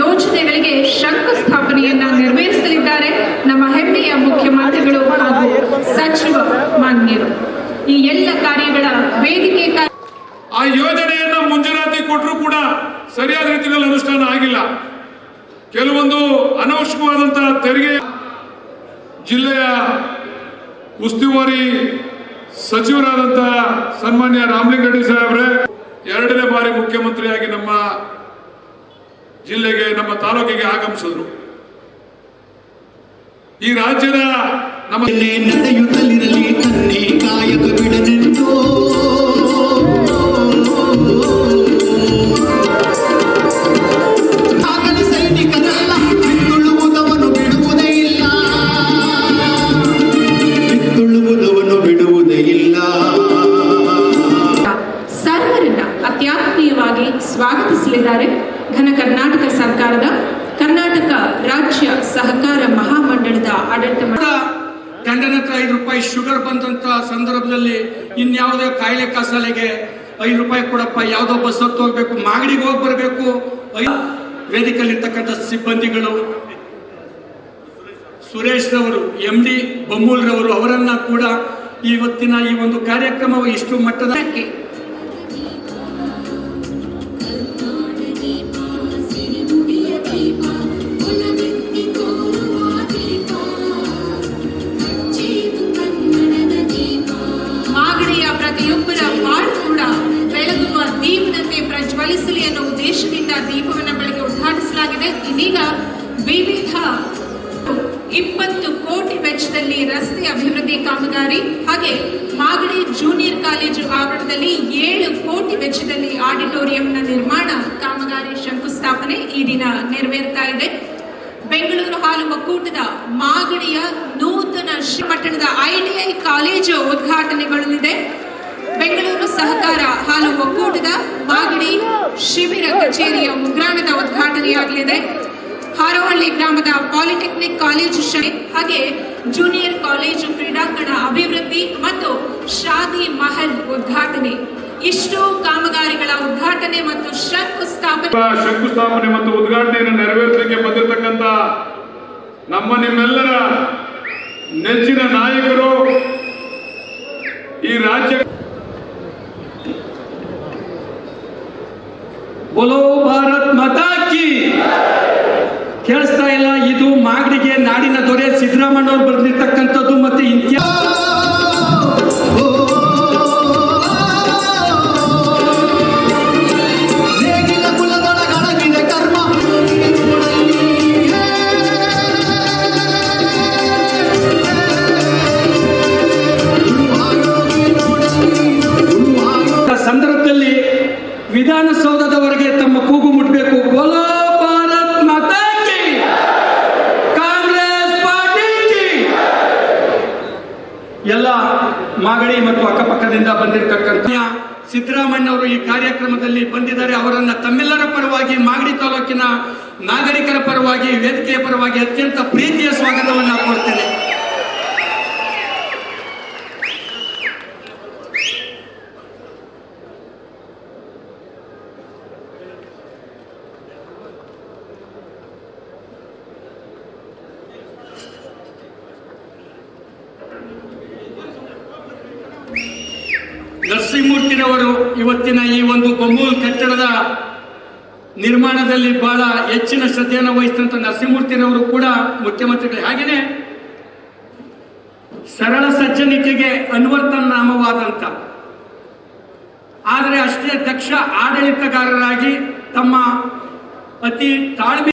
ಯೋಜನೆಗಳಿಗೆ ಶಂಕುಸ್ಥಾಪನೆಯನ್ನ ನೆರವೇರಿಸಲಿದ್ದಾರೆ ನಮ್ಮ ಹೆಮ್ಮೆಯ ಮುಖ್ಯಮಂತ್ರಿಗಳು ಹಾಗೂ ಸಚಿವ ಮಾನ್ಯರು. ಈ ಎಲ್ಲ ಕಾರ್ಯಗಳ ವೇದಿಕೆ ಆ ಯೋಜನೆಯನ್ನ ಮುಂಜೂರಾತಿ ಕೊಟ್ಟರು ಕೂಡ ಸರಿಯಾದ ರೀತಿಯಲ್ಲಿ ಅನುಷ್ಠಾನ ಆಗಿಲ್ಲ. ಕೆಲವೊಂದು ಅನವಶ್ಯಕವಾದಂತಹ ತೆರಿಗೆ ಜಿಲ್ಲೆಯ ಉಸ್ತುವಾರಿ ಸಚಿವರಾದಂತಹ ಸನ್ಮಾನ್ಯ ರಾಮಲಿಂಗರೆಡ್ಡಿ ಸಾಹೇಬ್ರೆ, ಎರಡನೇ ಬಾರಿ ಮುಖ್ಯಮಂತ್ರಿಯಾಗಿ ನಮ್ಮ ಜಿಲ್ಲೆಗೆ ನಮ್ಮ ತಾಲೂಕಿಗೆ ಆಗಮಿಸಿದ್ರು. ಈ ರಾಜ್ಯದ ನಮ್ಮ ನಡೆಯುತ್ತಲಿರಲಿ ತನ್ನಿ ಕಾಯಕ ಇಲ್ಲ. ಬಿತ್ತುಳುವುದವನು ಬಿಡುವುದೇ ಇಲ್ಲ. ಸರ್ವರನ್ನ ಅತ್ಯಾತ್ಮೀಯವಾಗಿ ಸ್ವಾಗತಿಸಲಿದ್ದಾರೆ. ಘನ ಕರ್ನಾಟಕ ಸರ್ಕಾರದ ಕರ್ನಾಟಕ ರಾಜ್ಯ ಸಹಕಾರ ಮಹಾಮಂಡಳದ ಆಡಳಿತ ಗಂಡನ ಹತ್ರ ಐದು ರೂಪಾಯಿ ಶುಗರ್ ಬಂದಂತ ಸಂದರ್ಭದಲ್ಲಿ ಇನ್ಯಾವುದೇ ಕಾಯಿಲೆ ಕಸಾಲೆಗೆ ಐದು ರೂಪಾಯಿ ಕೊಡಪ್ಪ ಯಾವುದೋ ಬಸ್ ಹತ್ತು ಹೋಗ್ಬೇಕು ಮಾಗಡಿಗೆ ಹೋಗಿ ಬರಬೇಕು. ವೇದಿಕೆಯಲ್ಲಿರ್ತಕ್ಕಂಥ ಸಿಬ್ಬಂದಿಗಳು ಸುರೇಶ್ ರವರು ಎಂ ಡಿ ಬಮ್ಮೂಲ್ ರವರು ಅವರನ್ನ ಕೂಡ ಇವತ್ತಿನ ಈ ಒಂದು ಕಾರ್ಯಕ್ರಮ ಇಷ್ಟು ಮಟ್ಟದ ಉದ್ದೇಶದಿಂದ ದೀಪವನ್ನ ಬೆಳಗ್ಗೆ ಉದ್ಘಾಟಿಸಲಾಗಿದೆ. ಇದೀಗ ವಿವಿಧ ಇಪ್ಪತ್ತು ಕೋಟಿ ವೆಚ್ಚದಲ್ಲಿ ರಸ್ತೆ ಅಭಿವೃದ್ಧಿ ಕಾಮಗಾರಿ ಹಾಗೆ ಮಾಗಡಿ ಜೂನಿಯರ್ ಕಾಲೇಜು ಆವರಣದಲ್ಲಿ ಏಳು ಕೋಟಿ ವೆಚ್ಚದಲ್ಲಿ ಆಡಿಟೋರಿಯಂನ ನಿರ್ಮಾಣ ಕಾಮಗಾರಿ ಶಂಕುಸ್ಥಾಪನೆ ಈ ದಿನ ನೆರವೇರ್ತಾ ಇದೆ. ಬೆಂಗಳೂರು ಹಾಲು ಒಕ್ಕೂಟದ ಮಾಗಡಿಯ ನೂತನ ಶ್ರೀಪಟ್ಟಣದ ಐಟಿಐ ಕಾಲೇಜು ಉದ್ಘಾಟನೆಗೊಳ್ಳಲಿದೆ. ಬೆಂಗಳೂರು ಸಹಕಾರ ಹಾಲು ಶಿಬಿರ ಕಚೇರಿಯ ಉದ್ಘಾಟನೆ ಉದ್ಘಾಟನೆಯಾಗಲಿದೆ. ಹಾರೋಹಳ್ಳಿ ಗ್ರಾಮದ ಪಾಲಿಟೆಕ್ನಿಕ್ ಕಾಲೇಜು ಶೈ ಹಾಗೆ ಜೂನಿಯರ್ ಕಾಲೇಜು ಕ್ರೀಡಾಂಗಣ ಅಭಿವೃದ್ಧಿ ಮತ್ತು ಶಾದಿ ಮಹಲ್ ಉದ್ಘಾಟನೆ. ಇಷ್ಟು ಕಾಮಗಾರಿಗಳ ಉದ್ಘಾಟನೆ ಮತ್ತು ಶಂಕುಸ್ಥಾಪನೆ. ಶಂಕುಸ್ಥಾಪನೆ ಮತ್ತು ಉದ್ಘಾಟನೆಯನ್ನು ನೆರವೇರಿಸಲಿಕ್ಕೆ ಬಂದಿರತಕ್ಕಂತ ನಮ್ಮ ನಿಮ್ಮೆಲ್ಲರ ನೆಚ್ಚಿನ ನಾಯಕರು ಈ ರಾಜ್ಯ ಕೇಳಿಸ್ತಾ ಇಲ್ಲ. ಇದು ಮಾಗಡಿಗೆ ನಾಡಿನ ದೊರೆ ಸಿದ್ದರಾಮಣ್ಣವ್ರು ಬರೆದಿರ್ತಕ್ಕಂಥದ್ದು ಮತ್ತೆ ಇತಿಹಾಸ ಮಾಗಡಿ ಮತ್ತು ಅಕ್ಕಪಕ್ಕದಿಂದ ಬಂದಿರತಕ್ಕಂಥ ಸಿದ್ದರಾಮಣ್ಣವರು ಈ ಕಾರ್ಯಕ್ರಮದಲ್ಲಿ ಬಂದಿದ್ದಾರೆ. ಅವರನ್ನ ತಮ್ಮೆಲ್ಲರ ಪರವಾಗಿ ಮಾಗಡಿ ತಾಲೂಕಿನ ನಾಗರಿಕರ ಪರವಾಗಿ, ವೇದಿಕೆಯ ಪರವಾಗಿ ಅತ್ಯಂತ ಪ್ರೀತಿಯ ಸ್ವಾಗತವನ್ನು ಕೊಡ್ತೇನೆ ನರಸಿಂಹಮೂರ್ತಿರವರು ಇವತ್ತಿನ ಈ ಒಂದು ಬೊಮ್ಮೂಲ್ ಕಟ್ಟಡದ ನಿರ್ಮಾಣದಲ್ಲಿ ಬಹಳ ಹೆಚ್ಚಿನ ಶ್ರದ್ಧೆಯನ್ನು ವಹಿಸಿದಂತ ನರಸಿಂಹಮೂರ್ತಿರವರು ಕೂಡ ಮುಖ್ಯಮಂತ್ರಿಗಳು ಹಾಗೇನೆ. ಸರಳ ಸಜ್ಜನಿಕೆಗೆ ಅನ್ವರ್ತನಾಮವಾದಂಥ ಆದರೆ ಅಷ್ಟೇ ದಕ್ಷ ಆಡಳಿತಗಾರರಾಗಿ ತಮ್ಮ ಅತಿ ತಾಳ್ಮೆ